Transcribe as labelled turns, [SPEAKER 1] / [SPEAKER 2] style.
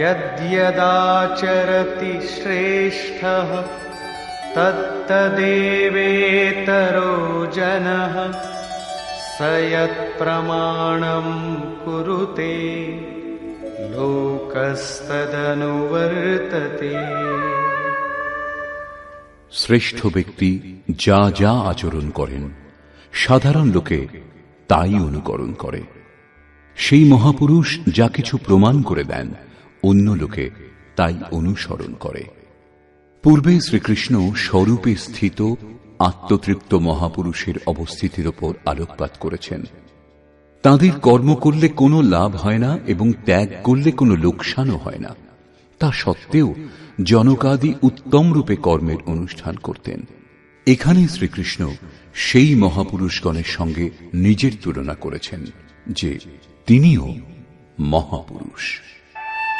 [SPEAKER 1] यद्यदाचरति श्रेष्ठः तत्तदेवेतरो जनः स यत्प्रमाणम् कुरुते लोकस्तदनुवर्तते
[SPEAKER 2] শ্রেষ্ঠ ব্যক্তি যা যা আচরণ করেন সাধারণ লোকে তাই অনুকরণ করে সেই মহাপুরুষ যা কিছু প্রমাণ করে দেন অন্য লোকে তাই অনুসরণ করে। পূর্বে শ্রীকৃষ্ণ স্বরূপে স্থিত, আত্মতৃপ্ত মহাপুরুষের অবস্থিতির ওপর আলোকপাত করেছেন। তাদের কর্ম করলে কোনো লাভ হয় না এবং ত্যাগ করলে কোনো লোকসানও হয় না। তা সত্ত্বেও জনকাদি উত্তম রূপে কর্মের অনুষ্ঠান করতেন। এখানে শ্রীকৃষ্ণ সেই মহাপুরুষগণের সঙ্গে নিজের তুলনা করেছেন যে তিনিও মহাপুরুষ।